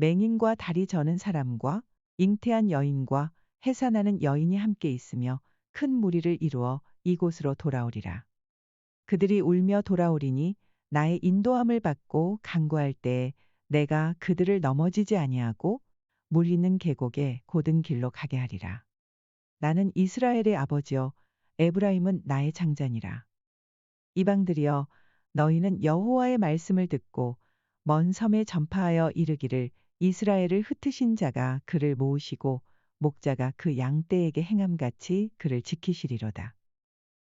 맹인과 다리 저는 사람과 잉태한 여인과 해산하는 여인이 함께 있으며 큰 무리를 이루어 이곳으로 돌아오리라. 그들이 울며 돌아오리니 나의 인도함을 받고 강구할 때에 내가 그들을 넘어지지 아니하고 물 있는 계곡에 곧은 길로 가게 하리라. 나는 이스라엘의 아버지요 에브라임은 나의 장자니라. 이방들이여 너희는 여호와의 말씀을 듣고 먼 섬에 전파하여 이르기를 이스라엘을 흩으신 자가 그를 모으시고 목자가 그 양떼에게 행함같이 그를 지키시리로다.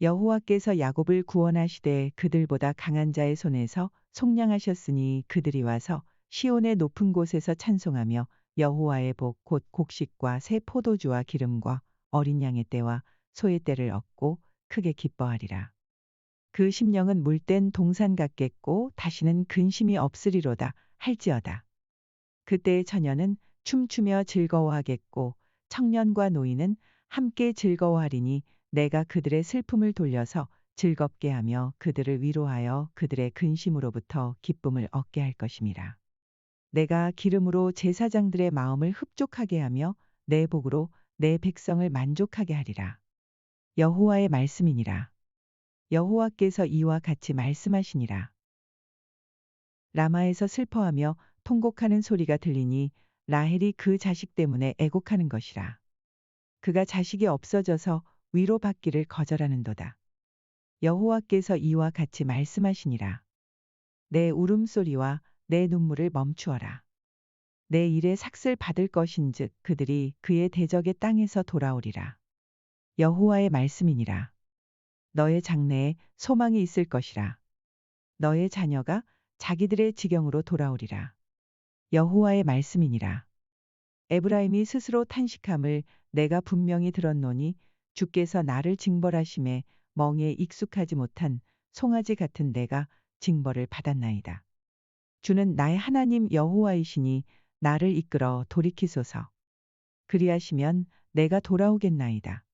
여호와께서 야곱을 구원하시되 그들보다 강한 자의 손에서 속량하셨으니 그들이 와서 시온의 높은 곳에서 찬송하며 여호와의 복 곧 곡식과 새 포도주와 기름과 어린 양의 때와 소의 때를 얻고 크게 기뻐하리라. 그 심령은 물된 동산 같겠고 다시는 근심이 없으리로다 할지어다. 그때의 처녀는 춤추며 즐거워하겠고 청년과 노인은 함께 즐거워하리니 내가 그들의 슬픔을 돌려서 즐겁게 하며 그들을 위로하여 그들의 근심으로부터 기쁨을 얻게 할 것임이라. 내가 기름으로 제사장들의 마음을 흡족하게 하며 내 복으로 내 백성을 만족하게 하리라. 여호와의 말씀이니라. 여호와께서 이와 같이 말씀하시니라. 라마에서 슬퍼하며 통곡하는 소리가 들리니 라헬이 그 자식 때문에 애곡하는 것이라. 그가 자식이 없어져서 위로받기를 거절하는도다. 여호와께서 이와 같이 말씀하시니라. 내 울음소리와 내 눈물을 멈추어라. 내 일에 삭슬 받을 것인즉 그들이 그의 대적의 땅에서 돌아오리라. 여호와의 말씀이니라. 너의 장래에 소망이 있을 것이라. 너의 자녀가 자기들의 지경으로 돌아오리라. 여호와의 말씀이니라. 에브라임이 스스로 탄식함을 내가 분명히 들었노니 주께서 나를 징벌하심에 멍에 익숙하지 못한 송아지 같은 내가 징벌을 받았나이다. 주는 나의 하나님 여호와이시니 나를 이끌어 돌이키소서. 그리하시면 내가 돌아오겠나이다.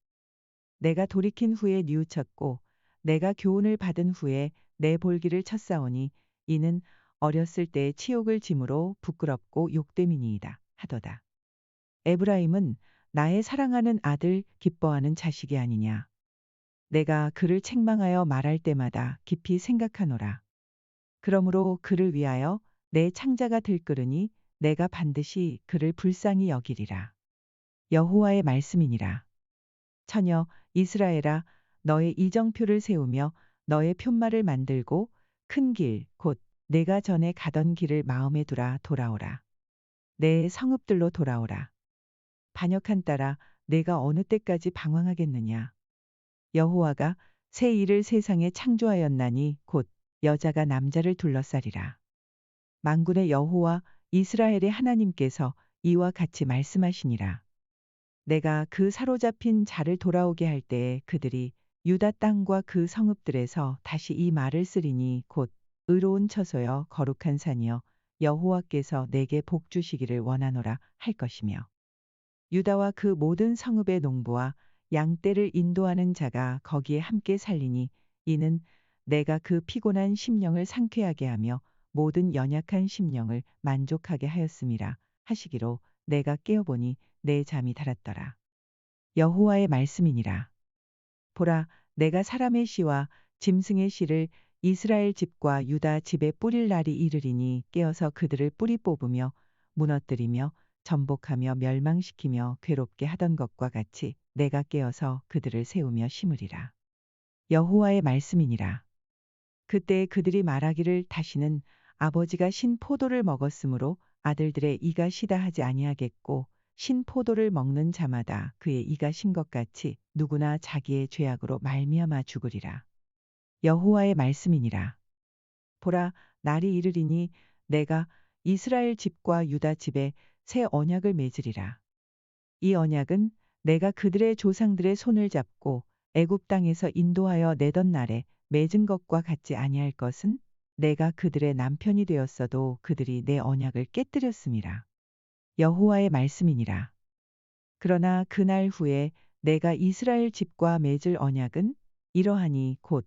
내가 돌이킨 후에 뉘우쳤고 내가 교훈을 받은 후에 내 볼기를 쳤사오니 이는 어렸을 때의 치욕을 짐으로 부끄럽고 욕됨이니이다 하도다. 에브라임은 나의 사랑하는 아들 기뻐하는 자식이 아니냐. 내가 그를 책망하여 말할 때마다 깊이 생각하노라. 그러므로 그를 위하여 내 창자가 들끓으니 내가 반드시 그를 불쌍히 여기리라. 여호와의 말씀이니라. 처녀 이스라엘아 너의 이정표를 세우며 너의 편말을 만들고 큰 길 곧 내가 전에 가던 길을 마음에 두라 돌아오라. 내 성읍들로 돌아오라. 반역한 따라 내가 어느 때까지 방황하겠느냐. 여호와가 새 일을 세상에 창조하였나니 곧 여자가 남자를 둘러싸리라. 만군의 여호와 이스라엘의 하나님께서 이와 같이 말씀하시니라. 내가 그 사로잡힌 자를 돌아오게 할 때에 그들이 유다 땅과 그 성읍들에서 다시 이 말을 쓰리니 곧 의로운 처소여 거룩한 산이여 여호와께서 내게 복 주시기를 원하노라 할 것이며 유다와 그 모든 성읍의 농부와 양떼를 인도하는 자가 거기에 함께 살리니 이는 내가 그 피곤한 심령을 상쾌하게 하며 모든 연약한 심령을 만족하게 하였음이라 하시기로 내가 깨어보니 내 잠이 달았더라. 여호와의 말씀이니라. 보라, 내가 사람의 씨와 짐승의 씨를 이스라엘 집과 유다 집에 뿌릴 날이 이르리니 깨어서 그들을 뿌리 뽑으며 무너뜨리며 전복하며 멸망시키며 괴롭게 하던 것과 같이 내가 깨어서 그들을 세우며 심으리라. 여호와의 말씀이니라. 그때 그들이 말하기를 다시는 아버지가 신 포도를 먹었으므로 아들들의 이가 시다 하지 아니하겠고 신 포도를 먹는 자마다 그의 이가 신 것 같이 누구나 자기의 죄악으로 말미암아 죽으리라. 여호와의 말씀이니라. 보라 날이 이르리니 내가 이스라엘 집과 유다 집에 새 언약을 맺으리라. 이 언약은 내가 그들의 조상들의 손을 잡고 애굽 땅에서 인도하여 내던 날에 맺은 것과 같지 아니할 것은 내가 그들의 남편이 되었어도 그들이 내 언약을 깨뜨렸음이라. 여호와의 말씀이니라. 그러나 그날 후에 내가 이스라엘 집과 맺을 언약은 이러하니 곧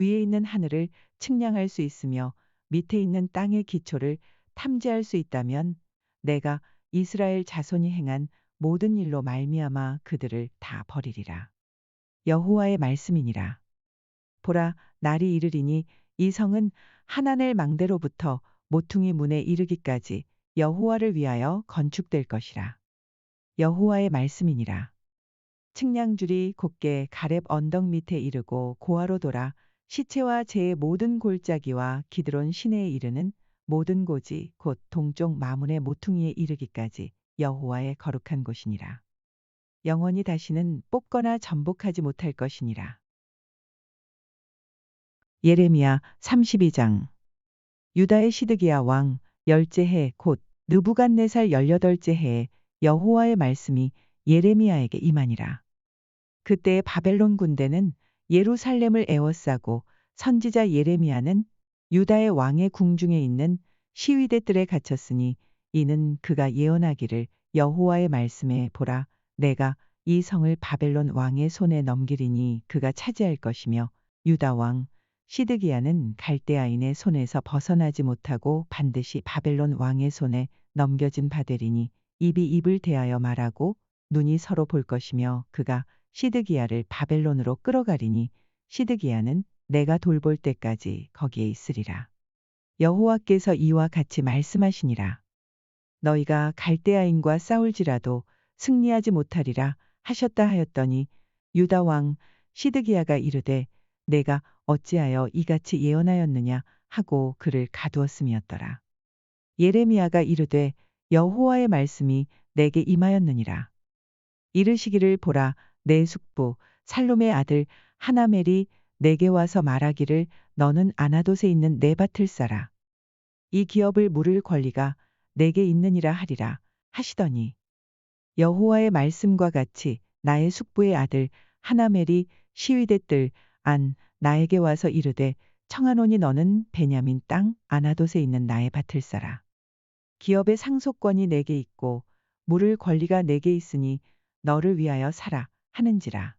위에 있는 하늘을 측량할 수 있으며 밑에 있는 땅의 기초를 탐지할 수 있다면 내가 이스라엘 자손이 행한 모든 일로 말미암아 그들을 다 버리리라. 여호와의 말씀이니라. 보라 날이 이르리니 이 성은 하나넬 망대로부터 모퉁이 문에 이르기까지 여호와를 위하여 건축될 것이라. 여호와의 말씀이니라. 측량줄이 곱게 가렙 언덕 밑에 이르고 고아로 돌아 시체와 제 모든 골짜기와 기드론 시내에 이르는 모든 곳이 곧 동쪽 마문의 모퉁이에 이르기까지 여호와의 거룩한 곳이니라. 영원히 다시는 뽑거나 전복하지 못할 것이니라. 예레미야 32장 유다의 시드기야 왕 열째 해 곧 느부갓네살 열여덟째 해에 여호와의 말씀이 예레미야에게 임하니라. 그때 바벨론 군대는 예루살렘을 에워싸고 선지자 예레미야는 유다의 왕의 궁중에 있는 시위대 뜰에 갇혔으니 이는 그가 예언하기를 여호와의 말씀에 보라 내가 이 성을 바벨론 왕의 손에 넘기리니 그가 차지할 것이며 유다 왕 시드기야는 갈대아인의 손에서 벗어나지 못하고 반드시 바벨론 왕의 손에 넘겨진 바되리니 입이 입을 대하여 말하고 눈이 서로 볼 것이며 그가 시드기야를 바벨론으로 끌어가리니 시드기야는 내가 돌볼 때까지 거기에 있으리라. 여호와께서 이와 같이 말씀하시니라. 너희가 갈대아인과 싸울지라도 승리하지 못하리라 하셨다 하였더니 유다 왕 시드기야가 이르되 내가 어찌하여 이같이 예언하였느냐 하고 그를 가두었음이었더라. 예레미야가 이르되 여호와의 말씀이 내게 임하였느니라. 이르시기를 보라 내 숙부 살롬의 아들 하나멜이 내게 와서 말하기를 너는 아나돗에 있는 내 밭을 싸라. 이 기업을 물을 권리가 내게 있느니라 하리라 하시더니 여호와의 말씀과 같이 나의 숙부의 아들 하나멜이 시위대 뜰안 나에게 와서 이르되 청하노니 너는 베냐민 땅 아나돗에 있는 나의 밭을 싸라. 기업의 상속권이 내게 있고 물을 권리가 내게 있으니 너를 위하여 살아 하는지라.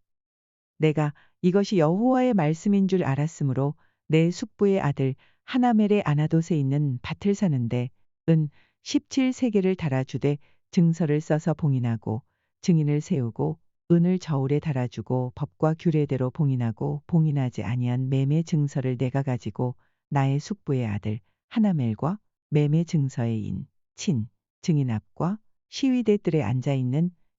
내가 이것이 여호와의 말씀인 줄 알았으므로 내 숙부의 아들 하나멜의 아나돗에 있는 밭을 사는데 은 17세계를 달아주되 증서를 써서 봉인하고 증인을 세우고 은을 저울에 달아주고 법과 규례대로 봉인하고 봉인하지 아니한 매매 증서를 내가 가지고 나의 숙부의 아들 하나멜과 매매 증서의 인, 친, 증인 앞과 시위대 뜰에 앉아 있는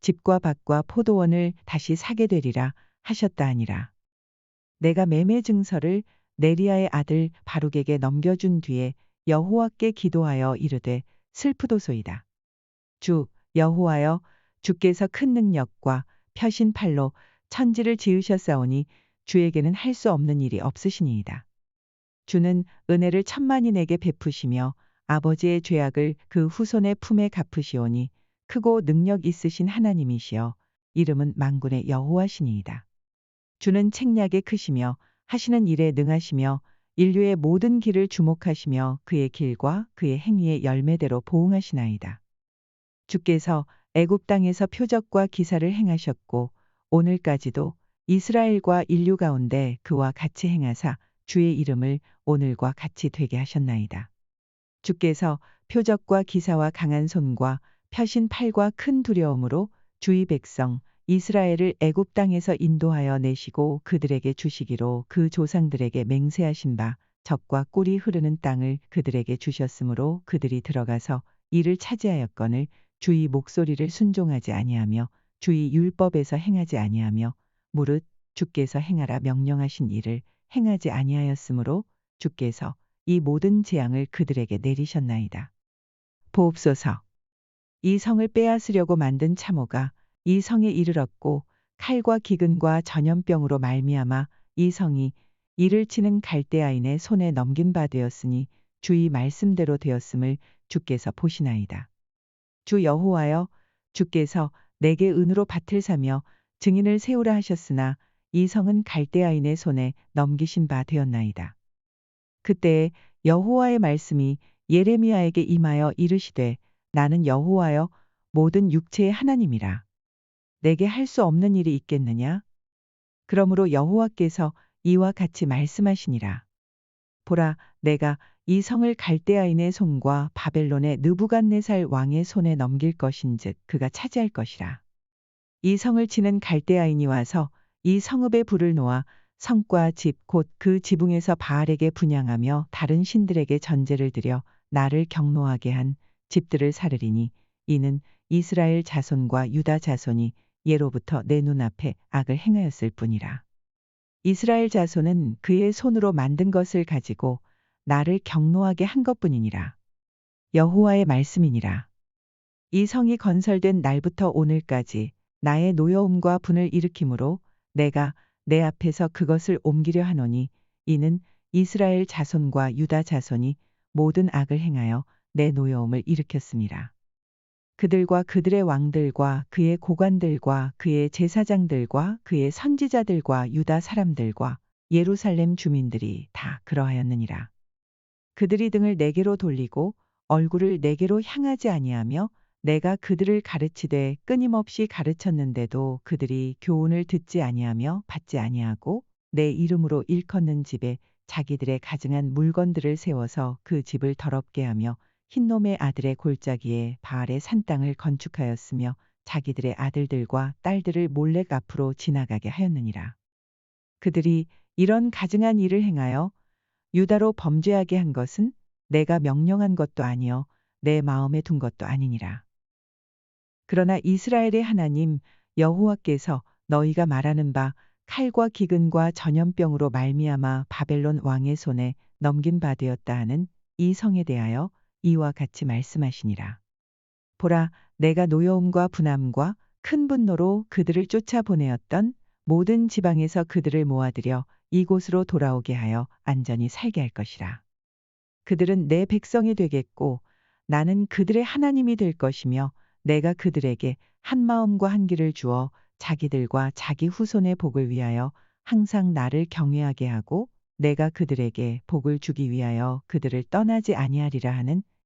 집과 밭과 포도원을 다시 사게 되리라 하셨다 하니라. 내가 매매 증서를 네리야의 아들 바룩에게 넘겨준 뒤에 여호와께 기도하여 이르되 슬프도소이다. 주 여호와여 주께서 큰 능력과 펴신 팔로 천지를 지으셨사오니 주에게는 할 수 없는 일이 없으시니이다. 주는 은혜를 천만인에게 베푸시며 아버지의 죄악을 그 후손의 품에 갚으시오니 크고 능력 있으신 하나님이시여 이름은 만군의 여호와시니이다. 주는 책략에 크시며 하시는 일에 능하시며 인류의 모든 길을 주목하시며 그의 길과 그의 행위의 열매대로 보응하시나이다. 주께서 애굽 땅에서 표적과 기사를 행하셨고 오늘까지도 이스라엘과 인류 가운데 그와 같이 행하사 주의 이름을 오늘과 같이 되게 하셨나이다. 주께서 표적과 기사와 강한 손과 펴신 팔과 큰 두려움으로 주의 백성 이스라엘을 애굽 땅에서 인도하여 내시고 그들에게 주시기로 그 조상들에게 맹세하신 바 적과 꿀이 흐르는 땅을 그들에게 주셨으므로 그들이 들어가서 이를 차지하였거늘 주의 목소리를 순종하지 아니하며 주의 율법에서 행하지 아니하며 무릇 주께서 행하라 명령하신 일을 행하지 아니하였으므로 주께서 이 모든 재앙을 그들에게 내리셨나이다. 보옵소서. 이 성을 빼앗으려고 만든 참호가 이 성에 이르렀고 칼과 기근과 전염병으로 말미암아 이 성이 이를 치는 갈대아인의 손에 넘긴 바 되었으니 주의 말씀대로 되었음을 주께서 보시나이다. 주 여호와여 주께서 내게 은으로 밭을 사며 증인을 세우라 하셨으나 이 성은 갈대아인의 손에 넘기신 바 되었나이다. 그때에 여호와의 말씀이 예레미야에게 임하여 이르시되 나는 여호와여 모든 육체의 하나님이라. 내게 할 수 없는 일이 있겠느냐? 그러므로 여호와께서 이와 같이 말씀하시니라. 보라, 내가 이 성을 갈대아인의 손과 바벨론의 느부갓네살 왕의 손에 넘길 것인즉 그가 차지할 것이라. 이 성을 치는 갈대아인이 와서 이 성읍에 불을 놓아 성과 집 곧 그 지붕에서 바알에게 분양하며 다른 신들에게 전제를 드려 나를 경노하게 한 집들을 사르리니 이는 이스라엘 자손과 유다 자손이 예로부터 내 눈앞에 악을 행하였을 뿐이라. 이스라엘 자손은 그의 손으로 만든 것을 가지고 나를 경노하게 한 것뿐이니라. 여호와의 말씀이니라. 이 성이 건설된 날부터 오늘까지 나의 노여움과 분을 일으키므로 내가 내 앞에서 그것을 옮기려 하노니 이는 이스라엘 자손과 유다 자손이 모든 악을 행하여 내 노여움을 일으켰습니다. 그들과 그들의 왕들과 그의 고관들과 그의 제사장들과 그의 선지자들과 유다 사람들과 예루살렘 주민들이 다 그러하였느니라. 그들이 등을 내게로 돌리고 얼굴을 내게로 향하지 아니하며 내가 그들을 가르치되 끊임없이 가르쳤는데도 그들이 교훈을 듣지 아니하며 받지 아니하고 내 이름으로 일컫는 집에 자기들의 가증한 물건들을 세워서 그 집을 더럽게 하며 흰놈의 아들의 골짜기에 바알의 산 땅을 건축하였으며 자기들의 아들들과 딸들을 몰래 앞으로 지나가게 하였느니라. 그들이 이런 가증한 일을 행하여 유다로 범죄하게 한 것은 내가 명령한 것도 아니요 내 마음에 둔 것도 아니니라. 그러나 이스라엘의 하나님 여호와께서 너희가 말하는 바 칼과 기근과 전염병으로 말미암아 바벨론 왕의 손에 넘긴 바 되었다 하는 이 성에 대하여 이와 같이 말씀하시니라. 보라, 내가 노여움과 분함과 큰 분노로 그들을 쫓아보내었던 모든 지방에서 그들을 모아들여 이곳으로 돌아오게 하여 안전히 살게 할 것이라. 그들은 내 백성이 되겠고 나는 그들의 하나님이 될 것이며 내가 그들에게 한 마음과 한 길을 주어 자기들과 자기 후손의 복을 위하여 항상 나를 경외하게 하고 내가 그들에게 복을 주기 위하여 그들을 떠나지 아니하리라 하는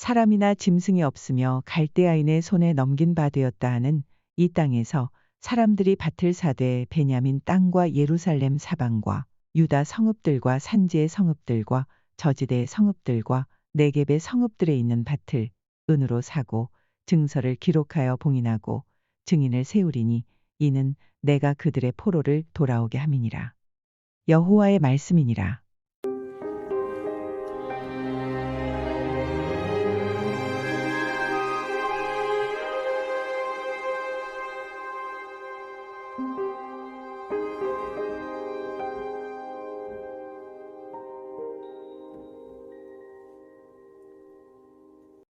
사람이나 짐승이 없으며 갈대아인의 손에 넘긴 바 되었다 하는 이 땅에서 사람들이 밭을 사되 베냐민 땅과 예루살렘 사방과 유다 성읍들과 산지의 성읍들과 저지대의 성읍들과 네겝의 성읍들에 있는 밭을 은으로 사고 증서를 기록하여 봉인하고 증인을 세우리니 이는 내가 그들의 포로를 돌아오게 함이니라. 여호와의 말씀이니라.